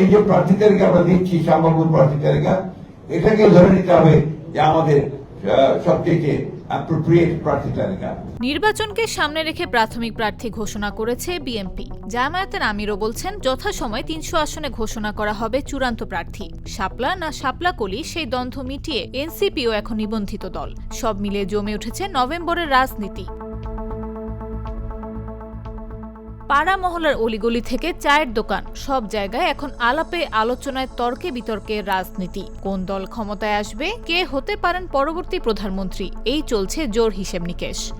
এই যে প্রার্থী তালিকা আমরা দিচ্ছি সম্ভাব্য প্রার্থী তালিকা এটাকে ধরে নিতে হবে যে আমাদের সবচেয়ে নির্বাচনকে সামনে রেখে প্রাথমিক প্রার্থী ঘোষণা করেছে বিএনপি। জামায়াতের আমিরও বলছেন, যথাসময়ে তিনশো আসনে ঘোষণা করা হবে চূড়ান্ত প্রার্থী। শাপলা না শাপলাকলি সেই দ্বন্দ্ব মিটিয়ে এনসিপিও এখন নিবন্ধিত দল। সব মিলিয়ে জমে উঠেছে নভেম্বরের রাজনীতি। পাড়া মহলার অলিগলি থেকে চায়ের দোকান। সব জায়গায় এখন আলাপে আলোচনায় তর্কে বিতর্কে রাজনীতি। কোন দল ক্ষমতায় আসবে, কে হতে পারেন পরবর্তী প্রধানমন্ত্রী? এই চলছে জোর হিসেব নিকেশ।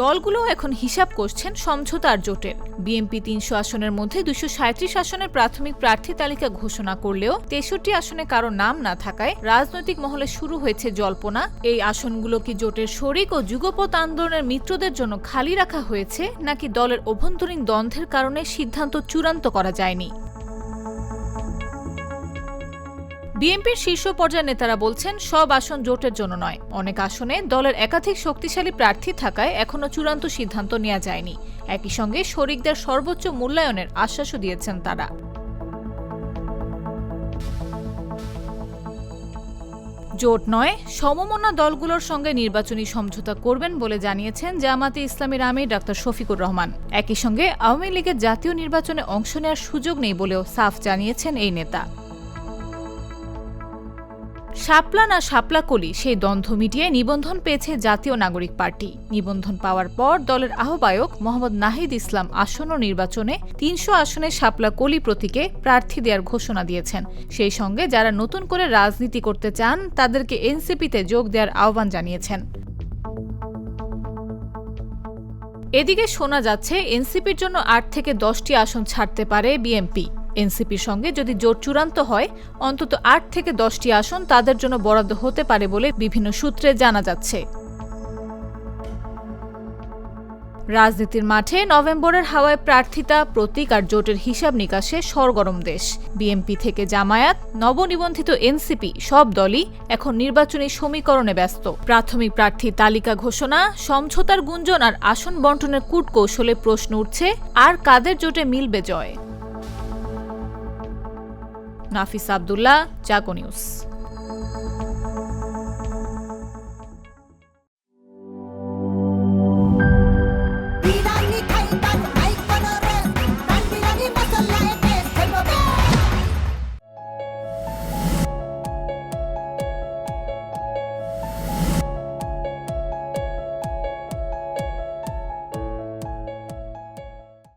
দলগুলো এখন হিসাব করছেন সমঝোতার জোটের বিএনপি তিনশো আসনের মধ্যে দুশো সাঁত্রিশ আসনের প্রাথমিক প্রার্থী তালিকা ঘোষণা করলেও তেষট্টি আসনে কারও নাম না থাকায় রাজনৈতিক মহলে শুরু হয়েছে জল্পনা। এই আসনগুলো কি জোটের শরিক ও যুগপৎ আন্দোলনের মিত্রদের জন্য খালি রাখা হয়েছে, নাকি দলের অভ্যন্তরীণ দ্বন্দ্বের কারণে সিদ্ধান্ত চূড়ান্ত করা যায়নি? বিএনপির শীর্ষ পর্যায়ের নেতারা বলছেন, সব আসন জোটের জন্য নয়। অনেক আসনে দলের একাধিক শক্তিশালী প্রার্থী থাকায় এখনও চূড়ান্ত সিদ্ধান্ত নেওয়া যায়নি। একই সঙ্গে শরিকদের সর্বোচ্চ মূল্যায়নের আশ্বাসও দিয়েছেন তারা। জোট নয়, সমমনা দলগুলোর সঙ্গে নির্বাচনী সমঝোতা করবেন বলে জানিয়েছেন জামাতে ইসলামীর আমির ডাক্তার শফিকুর রহমান। একই সঙ্গে আওয়ামী লীগের জাতীয় নির্বাচনে অংশ নেওয়ার সুযোগ নেই বলেও সাফ জানিয়েছেন এই নেতা। শাপলা না শাপলাকলি সেই দ্বন্দ্ব মিটিয়ে নিবন্ধন পেয়েছে জাতীয় নাগরিক পার্টি। নিবন্ধন পাওয়ার পর দলের আহ্বায়ক মোহাম্মদ নাহিদ ইসলাম আসন্ন নির্বাচনে তিনশো আসনে শাপলাকলি প্রতীকে প্রার্থী দেওয়ার ঘোষণা দিয়েছেন। সেই সঙ্গে যারা নতুন করে রাজনীতি করতে চান, তাদেরকে এনসিপিতে যোগ দেওয়ার আহ্বান জানিয়েছেন। এদিকে শোনা যাচ্ছে, এনসিপির জন্য আট থেকে দশটি আসন ছাড়তে পারে বিএনপি। এনসিপির সঙ্গে যদি জোট চূড়ান্ত হয়, অন্তত আট থেকে দশটি আসন তাদের জন্য বরাদ্দ হতে পারে বলে বিভিন্ন সূত্রে জানা যাচ্ছে। রাজনীতির মাঠে নভেম্বরের হাওয়ায় প্রার্থিতা, প্রতীক আর জোটের হিসাব নিকাশে সরগরম দেশ। বিএনপি থেকে জামায়াত, নবনিবন্ধিত এনসিপি, সব দলই এখন নির্বাচনী সমীকরণে ব্যস্ত। প্রাথমিক প্রার্থী তালিকা ঘোষণা, সমঝোতার গুঞ্জন আর আসন বন্টনের কূটকৌশলে প্রশ্ন উঠছে, আর কাদের জোটে মিলবে জয়? নাফিস আবদুল্লাহ জাগো নিউজ।